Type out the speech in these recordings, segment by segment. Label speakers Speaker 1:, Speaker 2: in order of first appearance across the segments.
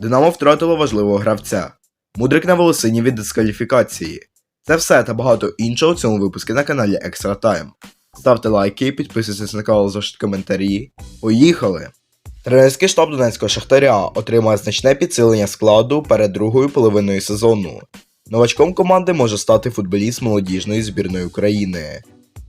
Speaker 1: Динамо втратило важливого гравця. Мудрик на волосині від дискваліфікації. Це все та багато іншого в цьому випуску на каналі Extra Time. Ставте лайки, підписуйтесь на канал, залиште коментарі. Поїхали! Тренерський штаб Донецького Шахтаря отримає значне підсилення складу перед другою половиною сезону. Новачком команди може стати футболіст молодіжної збірної України.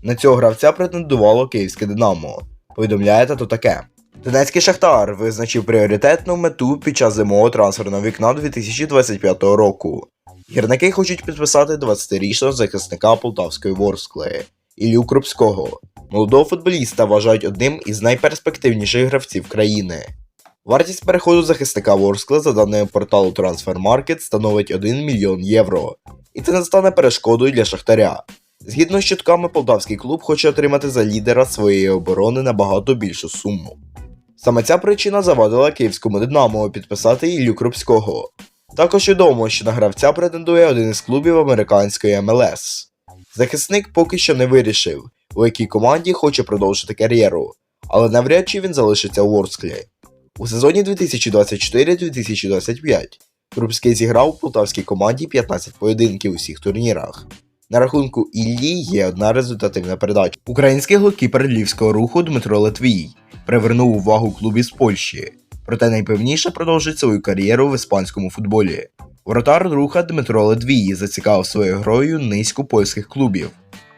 Speaker 1: На цього гравця претендувало київське Динамо. Повідомляє та то таке. Донецький Шахтар визначив пріоритетну мету під час зимового трансферного вікна 2025 року. Гірники хочуть підписати 20-річного захисника полтавської Ворскли Ілю Крупського. Молодого футболіста вважають одним із найперспективніших гравців країни. Вартість переходу захисника Ворскли за даними порталу Transfermarkt становить 1 мільйон євро, і це не стане перешкодою для Шахтаря. Згідно з чутками, полтавський клуб хоче отримати за лідера своєї оборони набагато більшу суму. Саме ця причина завадила київському Динамо підписати Іллю Крупського. Також відомо, що на гравця претендує один із клубів американської МЛС. Захисник поки що не вирішив, у якій команді хоче продовжити кар'єру, але навряд чи він залишиться у Ворсклі. У сезоні 2024-2025 Крупський зіграв у полтавській команді 15 поєдинків у всіх турнірах. На рахунку Іллі є одна результативна передача. Український голкіпер львівського руху Дмитро Литвій привернув увагу клубів з Польщі, проте найпевніше продовжить свою кар'єру в іспанському футболі. Воротар руха Дмитро Литвій зацікавив своєю грою низку польських клубів.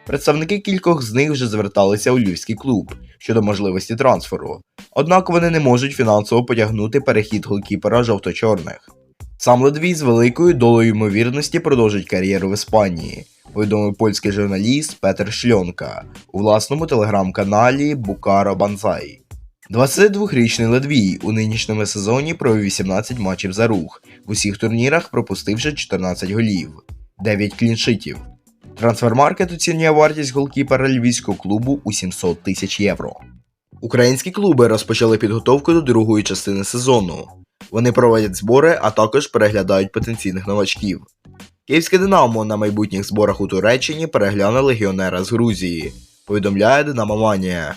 Speaker 1: Представники кількох з них вже зверталися у львівський клуб щодо можливості трансферу, однак вони не можуть фінансово потягнути перехід голкіпера жовто-чорних. Сам Ледвій з великою долею ймовірності продовжить кар'єру в Іспанії, повідомив польський журналіст Петер Шльонка у власному телеграм-каналі Букаро Банзай. 22-річний Ледвій у нинішньому сезоні провів 18 матчів за рух, в усіх турнірах пропустивши 14 голів, 9 кліншитів. Трансфермаркет оцінює вартість голкіпера львівського клубу у 700 тисяч євро. Українські клуби розпочали підготовку до другої частини сезону. Вони проводять збори, а також переглядають потенційних новачків. Київське Динамо на майбутніх зборах у Туреччині перегляне легіонера з Грузії, повідомляє Динамоманія.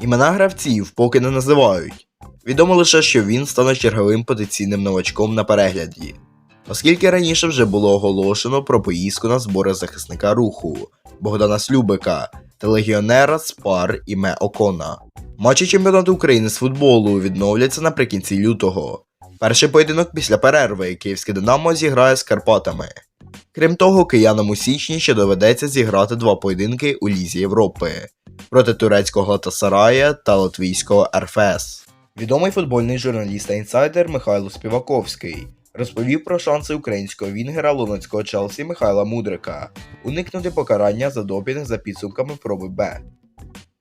Speaker 1: Імена гравців поки не називають. Відомо лише, що він стане черговим потенційним новачком на перегляді, оскільки раніше вже було оголошено про поїздку на збори захисника руху Богдана Слюбика та легіонера Спар Іме Окона. Матчі чемпіонату України з футболу відновляться наприкінці лютого. Перший поєдинок після перерви київське Динамо зіграє з Карпатами. Крім того, киянам у січні ще доведеться зіграти два поєдинки у Лізі Європи проти турецького Глатасарая та латвійського РФС. Відомий футбольний журналіст та інсайдер Михайло Співаковський розповів про шанси українського вінгера луганського Челсі Михайла Мудрика уникнути покарання за допінг за підсумками проби Б.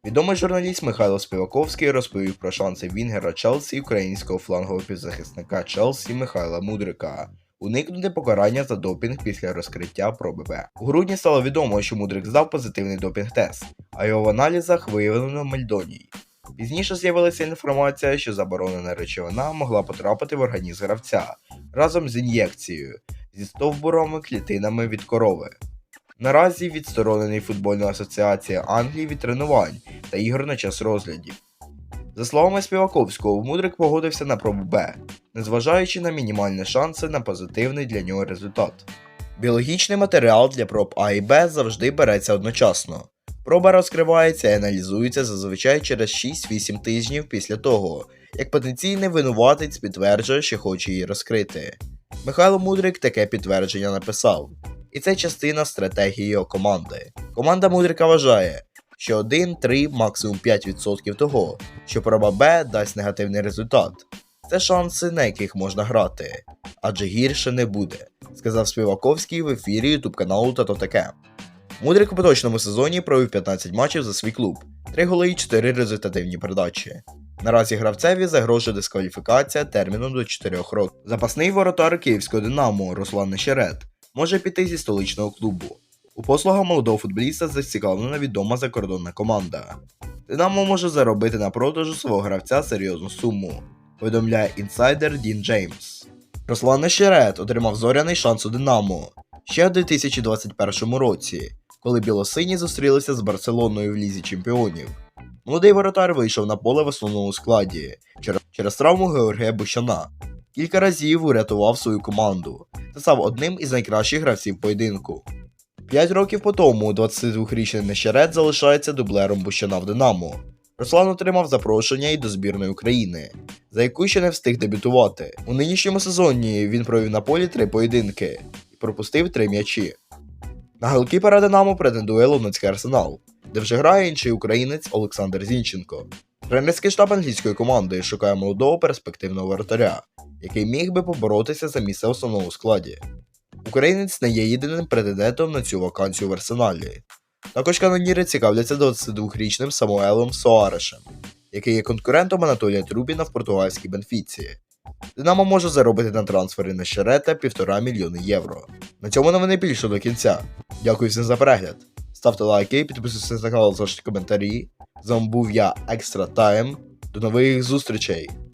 Speaker 1: Відомий журналіст Михайло Співаковський розповів про шанси Вінгера Челсі українського флангового півзахисника Челсі Михайла Мудрика уникнути покарання за допінг після розкриття проби Б. У грудні стало відомо, що Мудрик здав позитивний допінг-тест, а його в аналізах виявлено мельдоній. Пізніше з'явилася інформація, що заборонена речовина могла потрапити в організм гравця разом з ін'єкцією зі стовбуровими клітинами від корови. Наразі відсторонений футбольна асоціація Англії від тренувань та ігор на час розглядів. За словами Співаковського, Мудрик погодився на пробу Б, незважаючи на мінімальні шанси на позитивний для нього результат. Біологічний матеріал для проб А і Б завжди береться одночасно. Проба розкривається і аналізується зазвичай через 6-8 тижнів після того, як потенційний винуватець підтверджує, що хоче її розкрити. Михайло Мудрик таке підтвердження написав, і це частина стратегії його команди. Команда Мудрика вважає, що 1, 3, максимум 5% того, що проба Б дасть негативний результат. Це шанси, на яких можна грати, адже гірше не буде, сказав Співаковський в ефірі ютуб каналу та то таке. Мудрик у поточному сезоні провів 15 матчів за свій клуб, 3 голи і 4 результативні передачі. Наразі гравцеві загрожує дискваліфікація терміном до 4 років. Запасний воротар київського Динамо Руслан Нещерет може піти зі столичного клубу. У послугах молодого футболіста зацікавлена відома закордонна команда. Динамо може заробити на продажу свого гравця серйозну суму, повідомляє інсайдер Дін Джеймс. Руслан Нещерет отримав зоряний шанс у Динамо ще у 2021 році, коли білосині зустрілися з Барселоною в Лізі Чемпіонів. Молодий воротар вийшов на поле в основному складі через травму Георгія Бущана. кілька разів урятував свою команду та став одним із найкращих гравців поєдинку. П'ять років по тому 22-річний Нещерет залишається дублером Бущана в Динамо. Руслан отримав запрошення і до збірної України, за яку ще не встиг дебютувати. У нинішньому сезоні він провів на полі три поєдинки і пропустив три м'ячі. На голкіпера Динамо претендує Луцький арсенал, де вже грає інший українець Олександр Зінченко. Тренерський штаб англійської команди шукає молодого перспективного воротаря, який міг би поборотися за місце в основному складі. Українець не є єдиним претендентом на цю вакансію в арсеналі. Також каноніри цікавляться 22-річним Самуелом Соарешем, який є конкурентом Анатолія Трубіна в португальській Бенфіці. Динамо може заробити на трансфери на Щерета 1,5 мільйони євро. На цьому новини більше до кінця. Дякую всім за перегляд. Ставте лайки, підписуйтесь на канал, залиште коментарі. З вами був я, Екстра Тайм. До нових зустрічей!